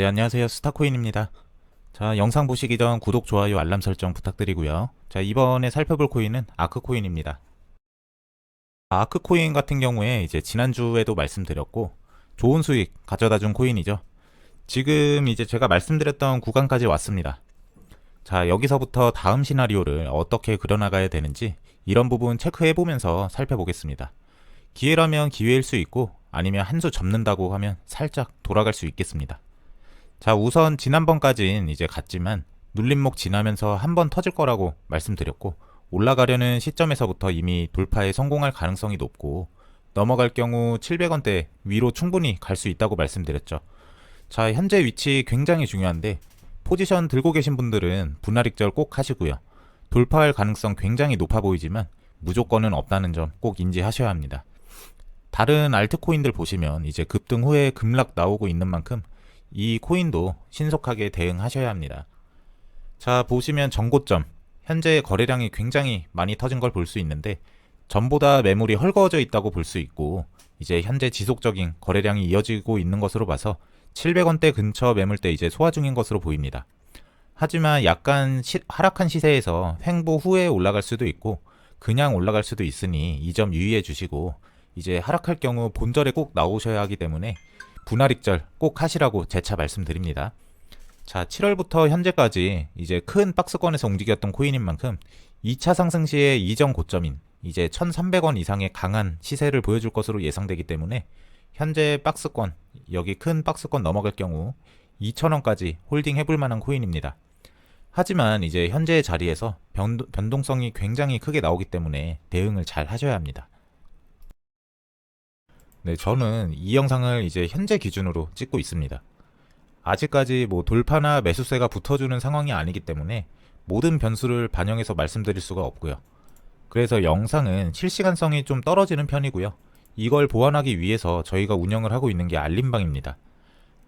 네, 안녕하세요. 스타코인입니다. 자, 영상 보시기 전 구독, 좋아요, 알람 설정 부탁드리고요. 자, 이번에 살펴볼 코인은 아크코인입니다. 아크코인 같은 경우에 이제 지난주에도 말씀드렸고, 좋은 수익 가져다 준 코인이죠. 지금 이제 제가 말씀드렸던 구간까지 왔습니다. 자, 여기서부터 다음 시나리오를 어떻게 그려나가야 되는지 이런 부분 체크해 보면서 살펴보겠습니다. 기회라면 기회일 수 있고, 아니면 한 수 접는다고 하면 살짝 돌아갈 수 있겠습니다. 자, 우선 지난번까진 이제 갔지만 눌림목 지나면서 한 번 터질 거라고 말씀드렸고 올라가려는 시점에서부터 이미 돌파에 성공할 가능성이 높고 넘어갈 경우 700원대 위로 충분히 갈 수 있다고 말씀드렸죠. 자, 현재 위치 굉장히 중요한데 포지션 들고 계신 분들은 분할익절 꼭 하시고요. 돌파할 가능성 굉장히 높아 보이지만 무조건은 없다는 점 꼭 인지하셔야 합니다. 다른 알트코인들 보시면 이제 급등 후에 급락 나오고 있는 만큼 이 코인도 신속하게 대응하셔야 합니다. 자, 보시면 전고점. 현재 거래량이 굉장히 많이 터진 걸 볼 수 있는데 전보다 매물이 헐거워져 있다고 볼 수 있고 이제 현재 지속적인 거래량이 이어지고 있는 것으로 봐서 700원대 근처 매물대 이제 소화 중인 것으로 보입니다. 하지만 약간 시- 하락한 시세에서 횡보 후에 올라갈 수도 있고 그냥 올라갈 수도 있으니 이 점 유의해 주시고 이제 하락할 경우 본절에 꼭 나오셔야 하기 때문에 분할익절 꼭 하시라고 재차 말씀드립니다. 자, 7월부터 현재까지 이제 큰 박스권에서 움직였던 코인인 만큼 2차 상승 시에 이전 고점인 이제 1,300원 이상의 강한 시세를 보여줄 것으로 예상되기 때문에 현재 박스권 여기 큰 박스권 넘어갈 경우 2,000원까지 홀딩 해볼 만한 코인입니다. 하지만 이제 현재 자리에서 변, 변동성이 굉장히 크게 나오기 때문에 대응을 잘 하셔야 합니다. 네, 저는 이 영상을 이제 현재 기준으로 찍고 있습니다. 아직까지 뭐 돌파나 매수세가 붙어주는 상황이 아니기 때문에 모든 변수를 반영해서 말씀드릴 수가 없고요. 그래서 영상은 실시간성이 좀 떨어지는 편이고요. 이걸 보완하기 위해서 저희가 운영을 하고 있는 게 알림방입니다.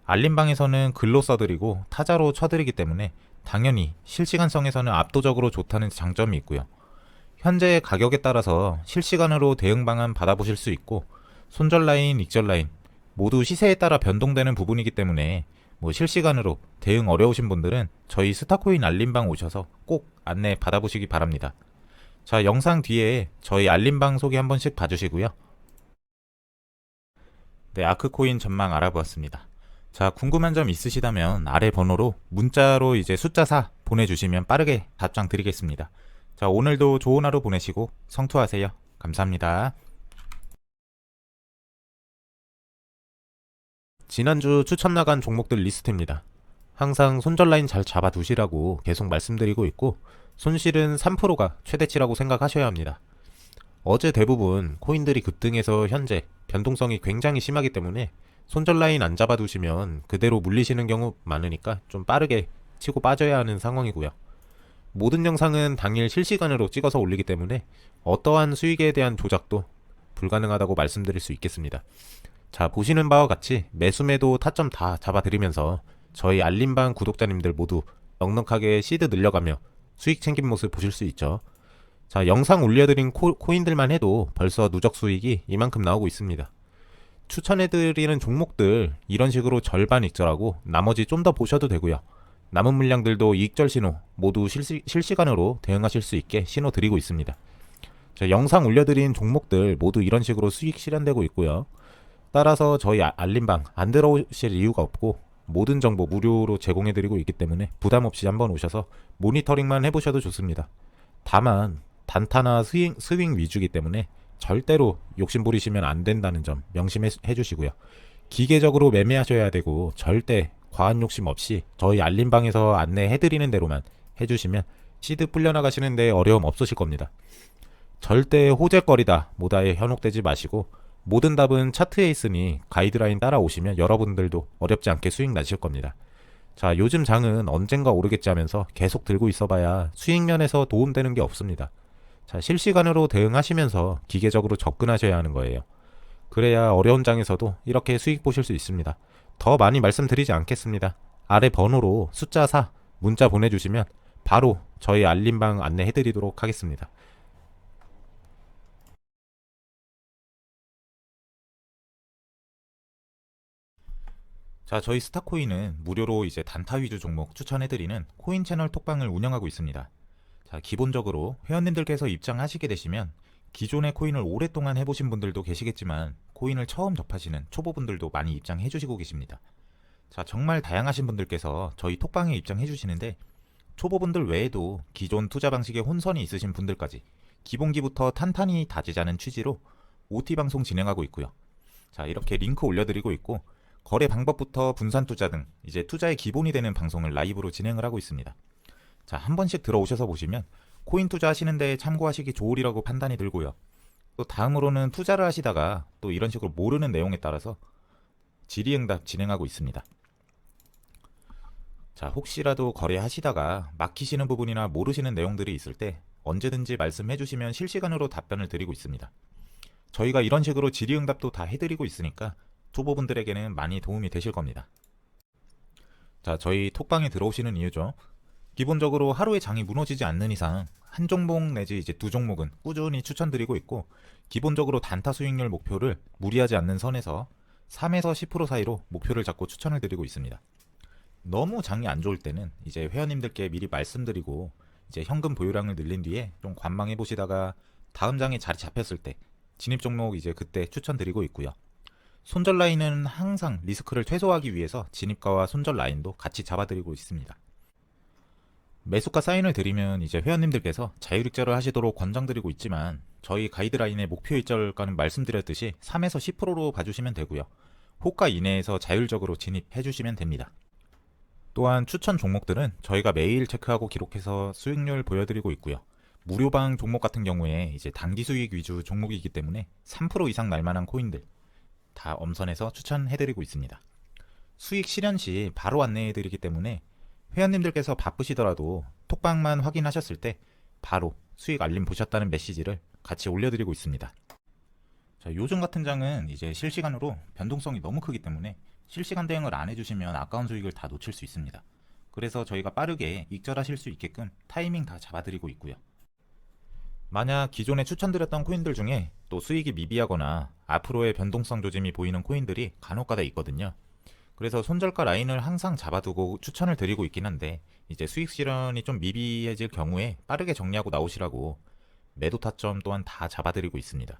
알림방에서는 글로 써드리고 타자로 쳐드리기 때문에 당연히 실시간성에서는 압도적으로 좋다는 장점이 있고요. 현재 가격에 따라서 실시간으로 대응 방안 받아보실 수 있고 손절 라인, 익절 라인 모두 시세에 따라 변동되는 부분이기 때문에 뭐 실시간으로 대응 어려우신 분들은 저희 스타코인 알림방 오셔서 꼭 안내 받아보시기 바랍니다. 자, 영상 뒤에 저희 알림방 소개 한 번씩 봐주시고요. 네, 아크코인 전망 알아보았습니다. 자, 궁금한 점 있으시다면 아래 번호로 문자로 이제 숫자 4 보내주시면 빠르게 답장 드리겠습니다. 자, 오늘도 좋은 하루 보내시고 성투하세요. 감사합니다. 지난주 추천 나간 종목들 리스트입니다. 항상 손절 라인 잘 잡아 두시라고 계속 말씀드리고 있고 손실은 3%가 최대치라고 생각하셔야 합니다. 어제 대부분 코인들이 급등해서 현재 변동성이 굉장히 심하기 때문에 손절 라인 안 잡아 두시면 그대로 물리시는 경우 많으니까 좀 빠르게 치고 빠져야 하는 상황이고요. 모든 영상은 당일 실시간으로 찍어서 올리기 때문에 어떠한 수익에 대한 조작도 불가능하다고 말씀드릴 수 있겠습니다. 자, 보시는 바와 같이 매수매도 타점 다 잡아드리면서 저희 알림방 구독자님들 모두 넉넉하게 시드 늘려가며 수익 챙긴 모습 보실 수 있죠. 자, 영상 올려드린 코, 코인들만 해도 벌써 누적 수익이 이만큼 나오고 있습니다. 추천해드리는 종목들 이런 식으로 절반 익절하고 나머지 좀 더 보셔도 되고요. 남은 물량들도 이익절 신호 모두 실시, 실시간으로 대응하실 수 있게 신호 드리고 있습니다. 자, 영상 올려드린 종목들 모두 이런 식으로 수익 실현되고 있고요. 따라서 저희 아- 알림방 안 들어오실 이유가 없고 모든 정보 무료로 제공해드리고 있기 때문에 부담 없이 한번 오셔서 모니터링만 해보셔도 좋습니다. 다만 단타나 스윙, 스윙 위주기 때문에 절대로 욕심 부리시면 안 된다는 점 명심해 주시고요. 기계적으로 매매하셔야 되고 절대 과한 욕심 없이 저희 알림방에서 안내해드리는 대로만 해주시면 시드 풀려나가시는데 어려움 없으실 겁니다. 절대 호재거리다 모다에 현혹되지 마시고 모든 답은 차트에 있으니 가이드라인 따라오시면 여러분들도 어렵지 않게 수익 나실 겁니다. 자, 요즘 장은 언젠가 오르겠지 하면서 계속 들고 있어봐야 수익 면에서 도움되는 게 없습니다. 자, 실시간으로 대응하시면서 기계적으로 접근하셔야 하는 거예요. 그래야 어려운 장에서도 이렇게 수익 보실 수 있습니다. 더 많이 말씀드리지 않겠습니다. 아래 번호로 숫자 4 문자 보내주시면 바로 저희 알림방 안내해드리도록 하겠습니다. 자, 저희 스타코인은 무료로 이제 단타 위주 종목 추천해드리는 코인 채널 톡방을 운영하고 있습니다. 자, 기본적으로 회원님들께서 입장하시게 되시면 기존의 코인을 오랫동안 해보신 분들도 계시겠지만 코인을 처음 접하시는 초보분들도 많이 입장해 주시고 계십니다. 자, 정말 다양하신 분들께서 저희 톡방에 입장해 주시는데 초보분들 외에도 기존 투자 방식에 혼선이 있으신 분들까지 기본기부터 탄탄히 다지자는 취지로 OT 방송 진행하고 있고요. 자, 이렇게 링크 올려드리고 있고 거래 방법부터 분산 투자 등 이제 투자의 기본이 되는 방송을 라이브로 진행을 하고 있습니다. 자, 한 번씩 들어오셔서 보시면 코인 투자하시는 데 참고하시기 좋으리라고 판단이 들고요. 또 다음으로는 투자를 하시다가 또 이런 식으로 모르는 내용에 따라서 질의응답 진행하고 있습니다. 자, 혹시라도 거래하시다가 막히시는 부분이나 모르시는 내용들이 있을 때 언제든지 말씀해 주시면 실시간으로 답변을 드리고 있습니다. 저희가 이런 식으로 질의응답도 다 해드리고 있으니까 초보분들에게는 많이 도움이 되실 겁니다. 자, 저희 톡방에 들어오시는 이유죠. 기본적으로 하루에 장이 무너지지 않는 이상 한 종목 내지 이제 두 종목은 꾸준히 추천드리고 있고 기본적으로 단타 수익률 목표를 무리하지 않는 선에서 3에서 10% 사이로 목표를 잡고 추천을 드리고 있습니다. 너무 장이 안 좋을 때는 이제 회원님들께 미리 말씀드리고 이제 현금 보유량을 늘린 뒤에 좀 관망해 보시다가 다음 장에 자리 잡혔을 때 진입 종목 이제 그때 추천드리고 있고요. 손절 라인은 항상 리스크를 최소화하기 위해서 진입가와 손절 라인도 같이 잡아드리고 있습니다. 매수가 사인을 드리면 이제 회원님들께서 자율익절을 하시도록 권장드리고 있지만 저희 가이드라인의 목표 일절가는 말씀드렸듯이 3에서 10%로 봐주시면 되고요. 호가 이내에서 자율적으로 진입해 주시면 됩니다. 또한 추천 종목들은 저희가 매일 체크하고 기록해서 수익률 보여드리고 있고요. 무료방 종목 같은 경우에 이제 단기 수익 위주 종목이기 때문에 3% 이상 날 만한 코인들 다 엄선해서 추천해드리고 있습니다. 수익 실현 시 바로 안내해드리기 때문에 회원님들께서 바쁘시더라도 톡방만 확인하셨을 때 바로 수익 알림 보셨다는 메시지를 같이 올려드리고 있습니다. 자, 요즘 같은 장은 이제 실시간으로 변동성이 너무 크기 때문에 실시간 대응을 안 해주시면 아까운 수익을 다 놓칠 수 있습니다. 그래서 저희가 빠르게 익절하실 수 있게끔 타이밍 다 잡아드리고 있고요. 만약 기존에 추천드렸던 코인들 중에 또 수익이 미비하거나 앞으로의 변동성 조짐이 보이는 코인들이 간혹가다 있거든요. 그래서 손절가 라인을 항상 잡아두고 추천을 드리고 있긴 한데 이제 수익 실현이 좀 미비해질 경우에 빠르게 정리하고 나오시라고 매도 타점 또한 다 잡아드리고 있습니다.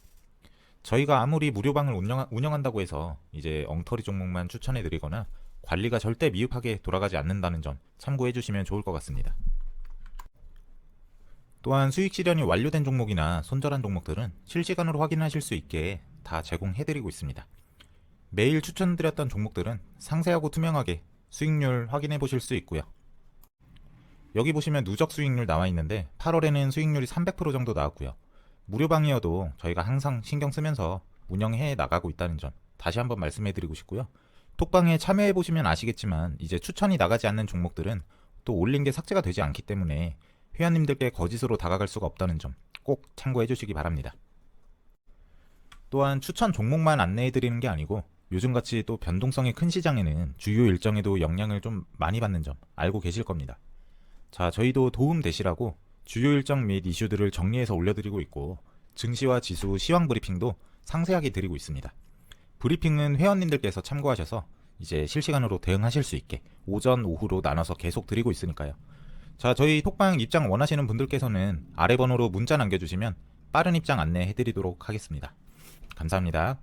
저희가 아무리 무료방을 운영, 운영한다고 해서 이제 엉터리 종목만 추천해 드리거나 관리가 절대 미흡하게 돌아가지 않는다는 점 참고해 주시면 좋을 것 같습니다. 또한 수익 실현이 완료된 종목이나 손절한 종목들은 실시간으로 확인하실 수 있게 다 제공해드리고 있습니다. 매일 추천드렸던 종목들은 상세하고 투명하게 수익률 확인해 보실 수 있고요. 여기 보시면 누적 수익률 나와 있는데 8월에는 수익률이 300% 정도 나왔고요. 무료방이어도 저희가 항상 신경 쓰면서 운영해 나가고 있다는 점 다시 한번 말씀해 드리고 싶고요. 톡방에 참여해 보시면 아시겠지만 이제 추천이 나가지 않는 종목들은 또 올린 게 삭제가 되지 않기 때문에 회원님들께 거짓으로 다가갈 수가 없다는 점 꼭 참고해 주시기 바랍니다. 또한 추천 종목만 안내해 드리는 게 아니고 요즘같이 또 변동성이 큰 시장에는 주요 일정에도 영향을 좀 많이 받는 점 알고 계실 겁니다. 자, 저희도 도움 되시라고 주요 일정 및 이슈들을 정리해서 올려드리고 있고 증시와 지수 시황 브리핑도 상세하게 드리고 있습니다. 브리핑은 회원님들께서 참고하셔서 이제 실시간으로 대응하실 수 있게 오전, 오후로 나눠서 계속 드리고 있으니까요. 자, 저희 톡방 입장 원하시는 분들께서는 아래 번호로 문자 남겨주시면 빠른 입장 안내 해드리도록 하겠습니다. 감사합니다.